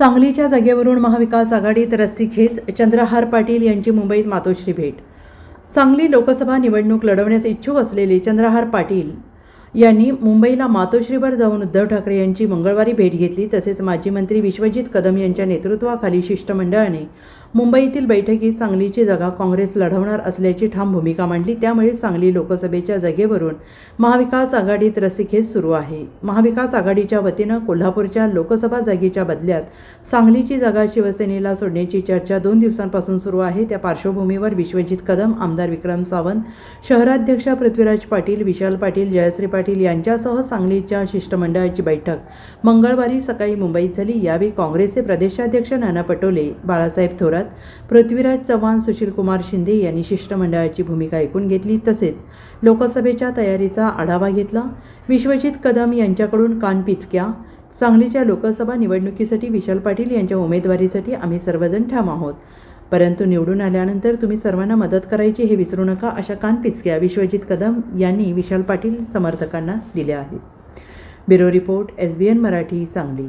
सांगलीच्या जागेवरून महाविकास आघाडीत रस्सीखेच चंद्रहार पाटील यांची मुंबईत मातोश्री भेट. सांगली लोकसभा निवडणूक लढवण्यास इच्छुक असलेले चंद्रहार पाटील यांनी मुंबईला मातोश्रीवर जाऊन उद्धव ठाकरे यांची मंगळवारी भेट घेतली. तसेच माजी मंत्री विश्वजित कदम यांच्या नेतृत्वाखाली शिष्टमंडळाने मुंबईतील बैठकीत सांगलीची जागा काँग्रेस लढवणार असल्याची ठाम भूमिका मांडली. त्यामुळे सांगली लोकसभेच्या जागेवरून महाविकास आघाडीत रस्सीखेच सुरू आहे. महाविकास आघाडीच्या वतीनं कोल्हापूरच्या लोकसभा जागेच्या बदल्यात सांगलीची जागा शिवसेनेला सोडण्याची चर्चा दोन दिवसांपासून सुरू आहे. त्या पार्श्वभूमीवर विश्वजित कदम आमदार विक्रम सावंत शहराध्यक्ष पृथ्वीराज पाटील विशाल पाटील जयश्री पाटील यांच्यासह सांगलीच्या शिष्टमंडळाची बैठक मंगळवारी सकाळी मुंबईत झाली. यावेळी काँग्रेसचे प्रदेशाध्यक्ष नाना पटोले बाळासाहेब थोरात पृथ्वीराज चव्हाण सुशीलकुमार शिंदे यांनी शिष्टमंडळाची भूमिका ऐकून घेतली. तसेच लोकसभेच्या तयारीचा आढावा घेतला. विश्वजित कदम यांच्याकडून कानपिचक्या सांगलीच्या लोकसभा निवडणुकीसाठी विशाल पाटील यांच्या उमेदवारीसाठी आम्ही सर्वजण ठाम आहोत. परंतु निवडून आल्यानंतर तुम्ही सर्वांना मदत करायची हे विसरू नका अशा कानपिचक्या विश्वजित कदम यांनी विशाल पाटील समर्थकांना दिल्या आहेत. Bureau report S B N Marathi Sangli.